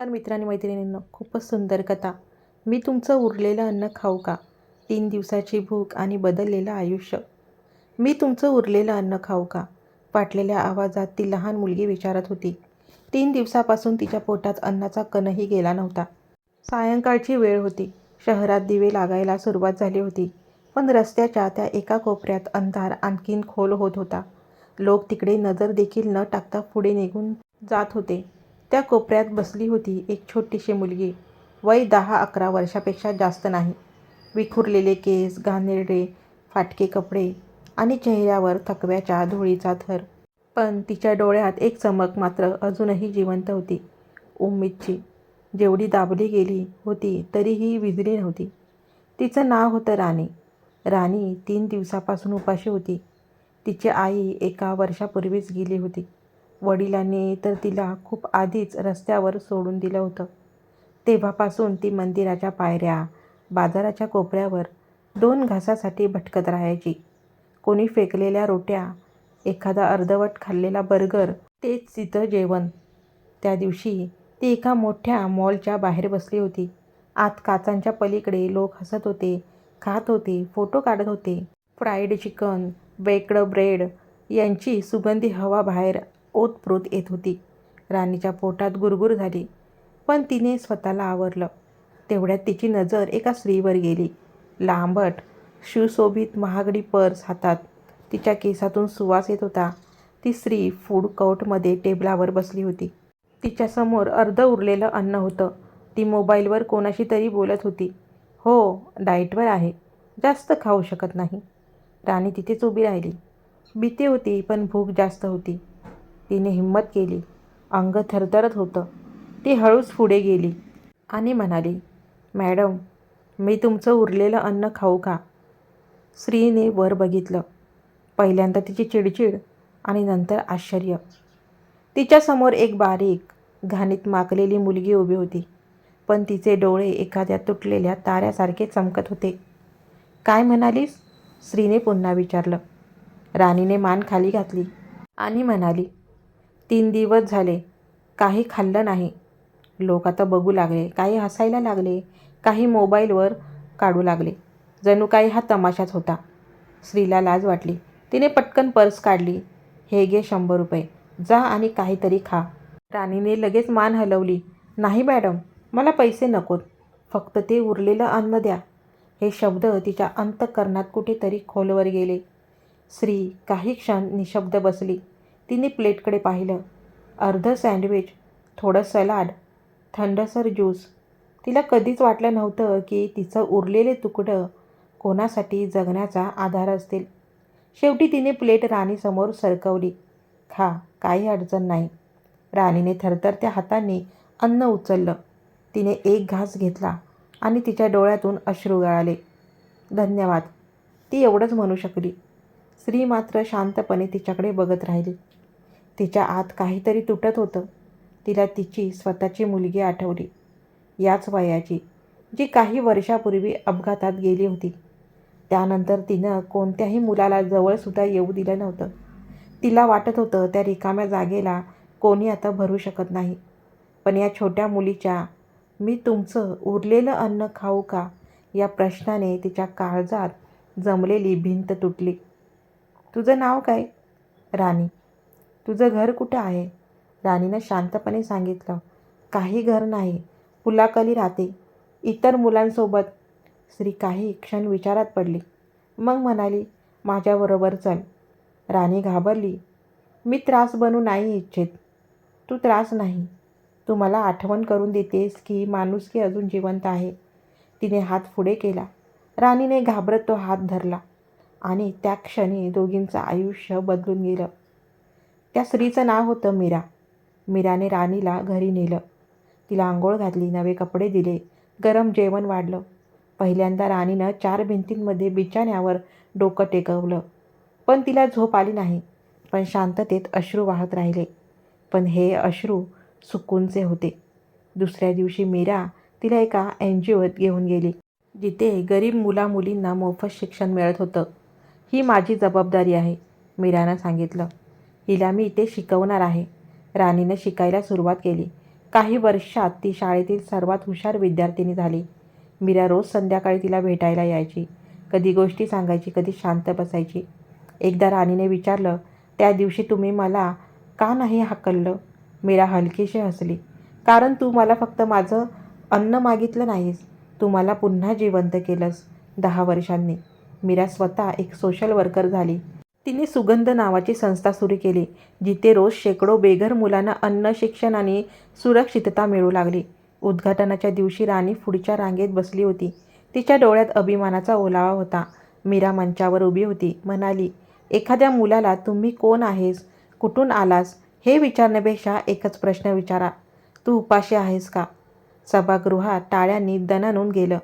तर मित्रांनी मैत्रिणींनो खूपच सुंदर कथा. मी तुमचं उरलेलं अन्न खाऊ का? तीन दिवसाची भूक आणि बदललेलं आयुष्य. मी तुमचं उरलेलं अन्न खाऊ का? पाटलेल्या आवाजात ती लहान मुलगी विचारत होती. तीन दिवसापासून तिच्या पोटात अन्नाचा कणही गेला नव्हता. सायंकाळची वेळ होती. शहरात दिवे लागायला सुरुवात झाली होती. पण रस्त्याच्या त्या एका कोपऱ्यात अंधार आणखीन खोल होत होता. लोक तिकडे नजर देखील न टाकता पुढे निघून जात होते. त्या कोपऱ्यात बसली होती एक छोटीशी मुलगी. वय दहा अकरा वर्षापेक्षा जास्त नाही. विखुरलेले केस घाणेरडे फाटके कपडे आणि चेहऱ्यावर थकव्याच्या धुळीचा थर. पण तिच्या डोळ्यात एक चमक मात्र अजूनही जिवंत होती. उम्मीदची. जेवढी दाबली गेली होती तरीही विजली नव्हती. तिचं नाव होतं राणी. राणी तीन दिवसापासून उपाशी होती. तिची आई एका वर्षापूर्वीच गेली होती. वडिलांनी तर तिला खूप आधीच रस्त्यावर सोडून दिलं होतं. तेव्हापासून ती मंदिराच्या पायऱ्या बाजाराच्या कोपऱ्यावर दोन घासासाठी भटकत राहायची. कोणी फेकलेल्या रोट्या एखादा अर्धवट खाल्लेला बर्गर तेच तिथं जेवण. त्या दिवशी ती एका मोठ्या मॉलच्या बाहेर बसली होती. आत काचांच्या पलीकडे लोक हसत होते खात होते फोटो काढत होते. फ्राईड चिकन बेक्ड ब्रेड यांची सुगंधी हवा बाहेर ओतप्रोत येत होती. राणीच्या पोटात गुरगुर झाली पण तिने स्वतःला आवरलं. तेवढ्यात तिची नजर एका स्त्रीवर गेली. लांबट शिवशोभित महागडी पर्स हातात तिच्या केसातून सुवास येत होता. ती स्त्री फूड कोर्टमध्ये टेबलावर बसली होती. तिच्यासमोर अर्ध उरलेलं अन्न होतं. ती मोबाईलवर कोणाशी तरी बोलत होती. हो डाएटवर आहे. जास्त खाऊ शकत नाही. राणी तिथेच उभी राहिली. भीती होती पण भूक जास्त होती. तिने हिंमत केली. अंग थरथरत होतं. ती हळूच पुढे गेली आणि म्हणाली मॅडम मी तुमचं उरलेलं अन्न खाऊ का? स्त्रीने वर बघितलं. पहिल्यांदा तिची चिडचिड आणि नंतर आश्चर्य. तिच्यासमोर एक बारीक घाणीत माकलेली मुलगी उभी होती पण तिचे डोळे एखाद्या तुटलेल्या ताऱ्यासारखे चमकत होते. काय म्हणालीस? स्त्रीने पुन्हा विचारलं. राणीने मान खाली घातली आणि म्हणाली तीन दिवस झाले. काही खाल्लं नाही. लोक आता बघू लागले. काही हसायला लागले. काही मोबाईलवर काढू लागले. जणू काही हा तमाशाच होता. स्त्रीला लाज वाटली. तिने पटकन पर्स काढली. हे घे शंभर रुपये. जा आणि काहीतरी खा. राणीने लगेच मान हलवली. नाही मॅडम मला पैसे नकोत फक्त ते उरलेलं अन्न द्या. हे शब्द तिच्या अंतकरणात कुठेतरी खोलवर गेले. स्त्री काही क्षण निशब्द बसली. तिने प्लेटकडे पाहिलं. अर्ध सँडविच थोडं सलाड थंडसर ज्यूस. तिला कधीच वाटलं नव्हतं की तिचं उरलेले तुकडं कोणासाठी जगण्याचा आधार असतील. शेवटी तिने प्लेट राणीसमोर सरकवली. खा काही अडचण नाही. राणीने थरथरत्या हातांनी अन्न उचललं. तिने एक घास घेतला आणि तिच्या डोळ्यातून अश्रू गळाले. धन्यवाद. ती एवढंच म्हणू शकली. स्त्री मात्र शांतपणे तिच्याकडे बघत राहिली. तिच्या आत काहीतरी तुटत होतं. तिला तिची स्वतःची मुलगी आठवली. याच वयाची जी काही वर्षापूर्वी अपघातात गेली होती. त्यानंतर तिनं कोणत्याही मुलाला जवळसुद्धा येऊ दिलं नव्हतं. तिला वाटत होतं त्या रिकाम्या जागेला कोणी आता भरू शकत नाही. पण या छोट्या मुलीच्या मी तुमचं उरलेलं अन्न खाऊ का? या प्रश्नाने तिच्या काळजात जमलेली भिंत तुटली. तुझं नाव काय? राणी. तुझं घर कुठं आहे? राणीनं शांतपणे सांगितलं. काही घर नाही. पुलाकली राहते. इतर मुलांसोबत. स्त्री काही क्षण विचारात पडली. मग म्हणाली माझ्याबरोबर चल. राणी घाबरली. मी त्रास बनू नाही इच्छित. तू त्रास नाही. तू मला आठवण करून देतेस की माणुसकी अजून जिवंत आहे. तिने हात पुढे केला. राणीने घाबरत तो हात धरला आणि त्या क्षणी दोघींचं आयुष्य बदलून गेलं. त्या स्त्रीचं नाव होतं मीरा. मीराने राणीला घरी नेलं. तिला आंघोळ घातली नवे कपडे दिले गरम जेवण वाढलं. पहिल्यांदा राणीनं चार भिंतींमध्ये बिछाण्यावर डोकं टेकवलं. पण तिला झोप आली नाही. पण शांततेत अश्रू वाहत राहिले. पण हे अश्रू सुकूनचे होते. दुसऱ्या दिवशी मीरा तिला एका एन जी ओत घेऊन गेली जिथे गरीब मुलामुलींना मोफत शिक्षण मिळत होतं. ही माझी जबाबदारी आहे मीरानं सांगितलं. हिला मी इथे शिकवणार आहे. राणीनं शिकायला सुरुवात केली. काही वर्षात ती शाळेतील सर्वात हुशार विद्यार्थिनी झाली. मीरा रोज संध्याकाळी तिला भेटायला यायची. कधी गोष्टी सांगायची कधी शांत बसायची. एकदा राणीने विचारलं त्या दिवशी तुम्ही मला का नाही हाकललं? मीरा हलकीशी हसली. कारण तू मला फक्त माझं अन्न मागितलं नाहीस. तू मला पुन्हा जिवंत केलंस दहा वर्षांनी. मीरा स्वतः एक सोशल वर्कर झाली. तिने सुगंध नावाची संस्था सुरू केली जिथे रोज शेकडो बेघर मुलांना अन्न शिक्षण आणि सुरक्षितता मिळू लागली. उद्घाटनाच्या दिवशी राणी पुढच्या रांगेत बसली होती. तिच्या डोळ्यात अभिमानाचा ओलावा होता. मीरा मंचावर उभी होती. म्हणाली एखाद्या मुलाला तुम्ही कोण आहेस? कुठून आलास? हे विचारण्यापेक्षा एकच प्रश्न विचारा. तू उपाशी आहेस का? सभागृहात टाळ्यांनी दणानून गेलं.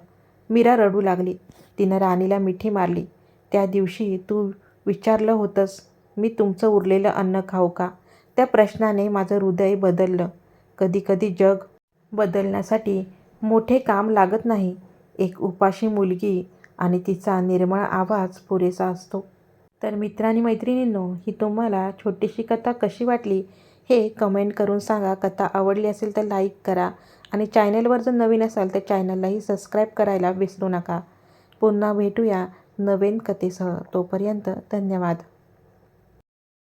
मीरा रडू लागली. तिनं राणीला मिठी मारली. त्या दिवशी तू विचारलं होतंस मी तुमचं उरलेलं अन्न खाऊ का? त्या प्रश्नाने माझं हृदय बदललं. कधीकधी जग बदलण्यासाठी मोठे काम लागत नाही. एक उपाशी मुलगी आणि तिचा निर्मळ आवाज पुरेसा असतो. तर मित्रांनी मैत्रिणींनो ही तुम्हाला छोटीशी कथा कशी वाटली हे कमेंट करून सांगा. कथा आवडली असेल तर लाईक करा आणि चॅनलवर जर नवीन असाल तर चॅनललाही सबस्क्राईब करायला विसरू नका. पुन्हा भेटूया. नवीन कथेसह तोपर्यंत धन्यवाद.